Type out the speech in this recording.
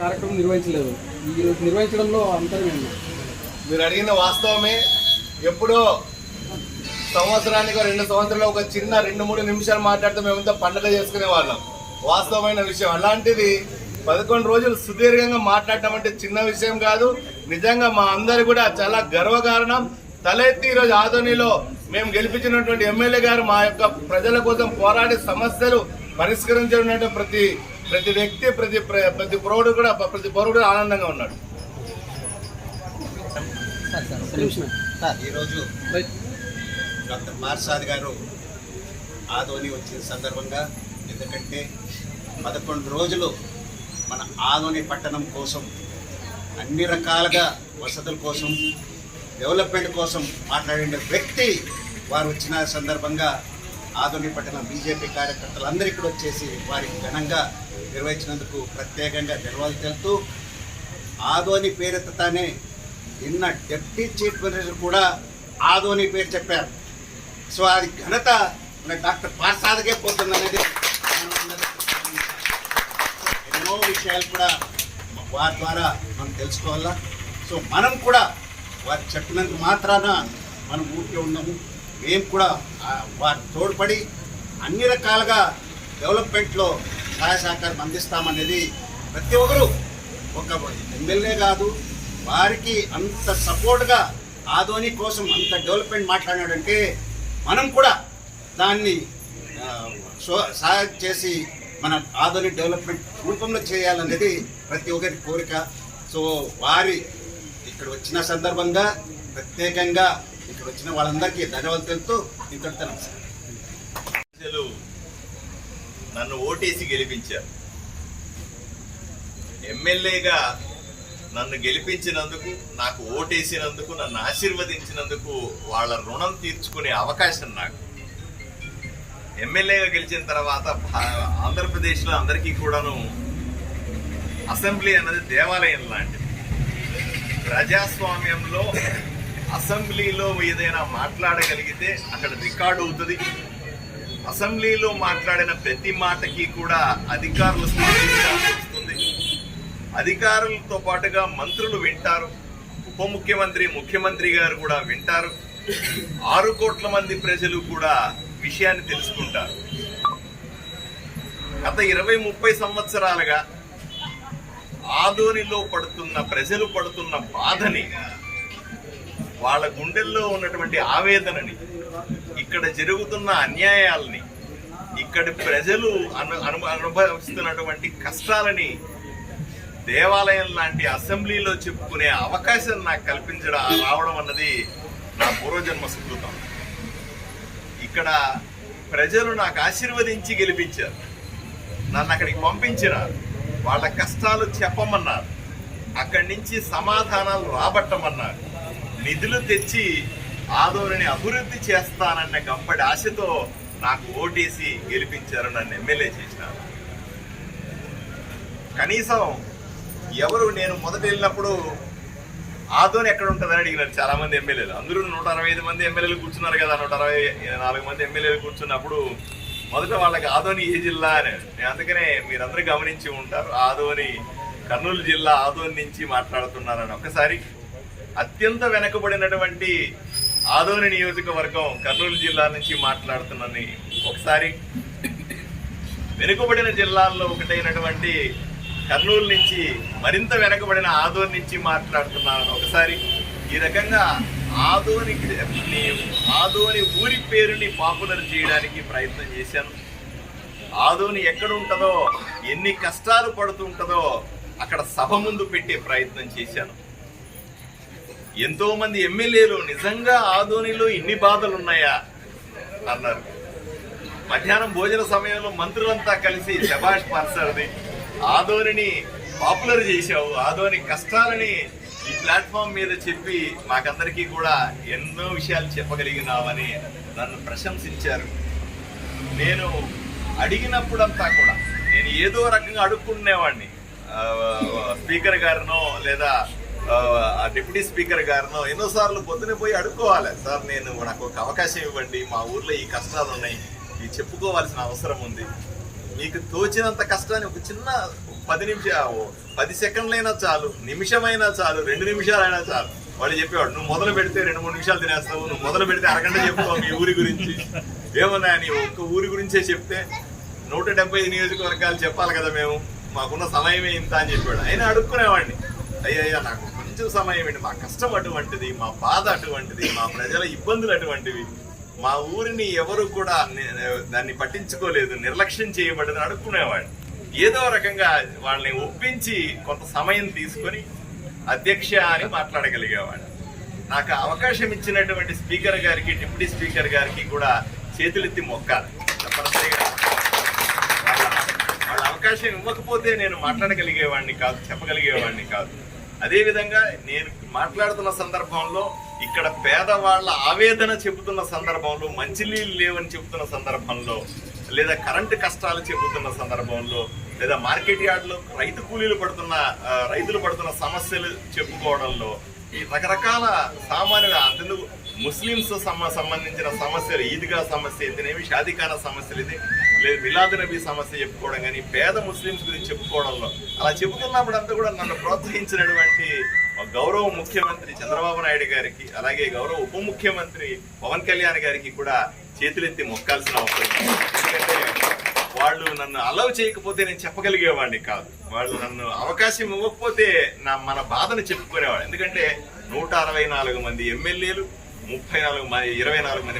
కార్యక్రమం నిర్వహించలేదు. ఈ నిర్వహించడంలో అంతరం మీరు అడిగిన వాస్తవమే. ఎప్పుడో సంవత్సరానికి రెండు సంవత్సరాలు ఒక చిన్న రెండు మూడు నిమిషాలు మాట్లాడితే మేమంతా పండుగ చేసుకునే వాళ్ళం. వాస్తవమైన విషయం. అలాంటిది పదకొండు రోజులు సుదీర్ఘంగా మాట్లాడటం అంటే చిన్న విషయం కాదు. నిజంగా మా అందరు కూడా చాలా గర్వకారణం. తలెత్తి ఈరోజు ఆధునిలో మేము గెలిపించినటువంటి ఎమ్మెల్యే గారు మా యొక్క ప్రజల కోసం పోరాడే సమస్యలు పరిష్కరించినటువంటి ప్రతి ప్రతి వ్యక్తి ప్రతి ప్ర- ప్రతి పౌరుడు కూడా ప్రతి పౌరుడు ఆనందంగా ఉన్నాడు. ఈరోజు డాక్టర్ పార్సాద్ గారు ఆదోని వచ్చిన సందర్భంగా ఎందుకంటే పదకొండు రోజులు మన ఆదోని పట్టణం కోసం అన్ని రకాలుగా వసతుల కోసం డెవలప్మెంట్ కోసం మాట్లాడిన వ్యక్తి వారు వచ్చిన సందర్భంగా ఆదోని పట్టణ బీజేపీ కార్యకర్తలందరూ ఇక్కడ వచ్చేసి వారికి ఘనంగా నిర్వహించినందుకు ప్రత్యేకంగా ధన్యవాదాలు తెలుపుతూ ఆదోని పేరెత్తతానే నిన్న డిప్యూటీ చీఫ్ మినిస్టర్ కూడా ఆదోని పేరు చెప్పారు. సో అది ఘనత మన డాక్టర్ పార్సాదకే పోతుందనేది ఎన్నో విషయాలు కూడా వారి ద్వారా మనం తెలుసుకోవాలా? సో మనం కూడా వారు చెప్పినందుకు మాత్రాన మనం ఊరికే ఉన్నాము. మేము కూడా ఆ వారి తోడ్పడి అన్ని రకాలుగా డెవలప్మెంట్లో సహాయ సహకారం అందిస్తామనేది ప్రతి ఒక్కరూ ఒక ఎమ్మెల్యే కాదు వారికి అంత సపోర్ట్గా ఆధోని కోసం అంత డెవలప్మెంట్ మాట్లాడినాడంటే మనం కూడా దాన్ని సో- సహాయం చేసి మన ఆధునిక డెవలప్మెంట్ రూపంలో చేయాలనేది ప్రతి ఒక్కరి కోరిక. సో వారి ఇక్కడ వచ్చిన సందర్భంగా ప్రత్యేకంగా ఇక్కడ వచ్చిన వాళ్ళందరికీ ధన్యవాదాలు తెలుపుతూ ఇక్కడ నమస్కారం. ప్రజలు నన్ను ఓటేసి గెలిపించారు. ఎమ్మెల్యేగా నన్ను గెలిపించినందుకు నాకు ఓటేసినందుకు నన్ను ఆశీర్వదించినందుకు వాళ్ళ రుణం తీర్చుకునే అవకాశం నాకు. ఎమ్మెల్యేగా గెలిచిన తర్వాత ఆంధ్రప్రదేశ్లో అందరికీ కూడాను అసెంబ్లీ అన్నది దేవాలయం లాంటిది. ప్రజాస్వామ్యంలో అసెంబ్లీలో ఏదైనా మాట్లాడగలిగితే అక్కడ రికార్డు అవుతుంది. అసెంబ్లీలో మాట్లాడిన ప్రతి మాటకి కూడా అధికారులు వస్తుంది అధికారులతో పాటుగా మంత్రులు వింటారు. ఉప ముఖ్యమంత్రి ముఖ్యమంత్రి గారు కూడా వింటారు. ఆరు కోట్ల మంది ప్రజలు కూడా విషయాన్ని తెలుసుకుంటారు. గత ఇరవై ముప్పై సంవత్సరాలుగా ఆదోనిలో పడుతున్న ప్రజలు పడుతున్న బాధని వాళ్ళ గుండెల్లో ఉన్నటువంటి ఆవేదనని ఇక్కడ జరుగుతున్న అన్యాయాలని ఇక్కడి ప్రజలు అను అను- అనుభవిస్తున్నటువంటి కష్టాలని దేవాలయం లాంటి అసెంబ్లీలో చెప్పుకునే అవకాశం నాకు కల్పించడం రావడం అన్నది నా పూర్వజన్మ సుకృతం. ఇక్కడ ప్రజలు నాకు ఆశీర్వదించి గెలిపించారు. నన్ను అక్కడికి పంపించినారు. వాళ్ళ కష్టాలు చెప్పమన్నారు. అక్కడి నుంచి సమాధానాలు రాబట్టమన్నారు. నిధులు తెచ్చి ఆదోనిని అభివృద్ధి చేస్తానన్న గంపడి ఆశతో నాకు ఓటేసి గెలిపించారు నన్ను ఎమ్మెల్యే చేసినారు. కనీసం ఎవరు నేను మొదట వెళ్ళినప్పుడు ఆదోని ఎక్కడ ఉంటుందని అడిగినారు చాలా మంది ఎమ్మెల్యేలు. అందరూ నూట అరవై ఐదు మంది ఎమ్మెల్యేలు కూర్చున్నారు కదా నూట అరవై నాలుగు మంది ఎమ్మెల్యేలు కూర్చున్నప్పుడు మొదట వాళ్ళకి ఆదోని ఏ జిల్లా అని. నేను అందుకనే మీరందరూ గమనించి ఉంటారు ఆదోని కర్నూలు జిల్లా ఆదోని నుంచి మాట్లాడుతున్నారని. ఒకసారి అత్యంత వెనకబడినటువంటి ఆదోని నియోజకవర్గం కర్నూలు జిల్లా నుంచి మాట్లాడుతున్నానని ఒకసారి. వెనుకబడిన జిల్లాల్లో ఒకటైనటువంటి కర్నూలు నుంచి మరింత వెనకబడిన ఆదోని నుంచి మాట్లాడుతున్నాను. ఒకసారి ఈ రకంగా ఆదోని ఆదోని ఊరి పేరుని పాపులర్ చేయడానికి ప్రయత్నం చేశాను. ఆదోని ఎక్కడ ఉంటుందో ఎన్ని కష్టాలు పడుతుంటుందో అక్కడ సభ ముందు పెట్టే ప్రయత్నం చేశాను. ఎంతో మంది ఎమ్మెల్యేలు నిజంగా ఆధోనిలో ఇన్ని బాధలు ఉన్నాయా అన్నారు. మధ్యాహ్నం భోజన సమయంలో మంత్రులంతా కలిసి శభాష్ పర్సర్ది ఆధోనిని పాపులర్ చేశావు ఆదోని కష్టాలని ఈ ప్లాట్ఫామ్ మీద చెప్పి మాకందరికీ కూడా ఎన్నో విషయాలు చెప్పగలిగినావని నన్ను ప్రశంసించారు. నేను అడిగినప్పుడంతా కూడా నేను ఏదో రకంగా అడుక్కునేవాడిని స్పీకర్ గారినో లేదా డిప్యూటీ స్పీకర్ గారినో ఎన్నోసార్లు పొద్దునే పోయి అడుక్కోవాలి. సార్ నేను నాకు ఒక అవకాశం ఇవ్వండి. మా ఊర్లో ఈ కష్టాలు ఉన్నాయి. ఇవి చెప్పుకోవాల్సిన అవసరం ఉంది. మీకు తోచినంత కష్టాన్ని ఒక చిన్న పది నిమిషాలు పది సెకండ్లైనా చాలు. నిమిషమైనా చాలు. రెండు నిమిషాలైనా చాలు. వాళ్ళు చెప్పేవాడు నువ్వు మొదలు పెడితే రెండు మూడు నిమిషాలు తినేస్తావు. నువ్వు మొదలు పెడితే అరగంట చెప్తావు మీ ఊరి గురించి. ఏమన్నా నీ ఒక్క ఊరి గురించే చెప్తే నూట డెబ్బై నియోజకవర్గాలు చెప్పాలి కదా మేము. మాకున్న సమయమే ఇంత అని చెప్పాడు అయినా అడుక్కునేవాడిని. అయ్యయ్యా నాకు ఆలోచించిన సమయం ఏంటి? మా కష్టం అటువంటిది మా బాధ అటువంటిది మా ప్రజల ఇబ్బందులు అటువంటివి. మా ఊరిని ఎవరు కూడా దాన్ని పట్టించుకోలేదు నిర్లక్ష్యం చేయబడదని అడుక్కునేవాడిని ఏదో రకంగా వాళ్ళని ఒప్పించి కొంత సమయం తీసుకొని అధ్యక్ష అని మాట్లాడగలిగేవాడు నాకు అవకాశం ఇచ్చినటువంటి స్పీకర్ గారికి డిప్యూటీ స్పీకర్ గారికి కూడా చేతులెత్తి మొక్కాలి. తప్పనిసరిగా. వాళ్ళ అవకాశం ఇవ్వకపోతే నేను మాట్లాడగలిగేవాడిని కాదు చెప్పగలిగేవాడిని కాదు. అదే విధంగా నేను మాట్లాడుతున్న సందర్భంలో ఇక్కడ పేదవాళ్ళ ఆవేదన చెబుతున్న సందర్భంలో మంచినీళ్ళు లేవని చెబుతున్న సందర్భంలో లేదా కరెంటు కష్టాలు చెబుతున్న సందర్భంలో లేదా మార్కెట్ యార్డ్లో రైతు కూలీలు పడుతున్న రైతులు పడుతున్న సమస్యలు చెప్పుకోవడంలో ఈ రకరకాల సామాన్యుల అందులో ముస్లింస్ సంబంధించిన సమస్యలు ఈద్గా సమస్య అయితేనేమి షాదీఖానా సమస్యలు ఇది. లేదు మిలాద్ నబీ సమస్య చెప్పుకోవడం కానీ పేద ముస్లింస్ గురించి చెప్పుకోవడంలో. అలా చెబుతున్నప్పుడు అంతా కూడా నన్ను ప్రోత్సహించినటువంటి గౌరవ ముఖ్యమంత్రి చంద్రబాబు నాయుడు గారికి అలాగే గౌరవ ఉప ముఖ్యమంత్రి పవన్ కళ్యాణ్ గారికి కూడా చేతులెత్తి మొక్కాల్సిన అవసరం ఎందుకంటే వాళ్ళు నన్ను అలవ్ చేయకపోతే నేను చెప్పగలిగేవాడిని కాదు. వాళ్ళు నన్ను అవకాశం ఇవ్వకపోతే నా మన బాధను చెప్పుకునేవాడు ఎందుకంటే నూట అరవై నాలుగు మంది ఎమ్మెల్యేలు ముప్పై నాలుగు మంది ఇరవై నాలుగు మంది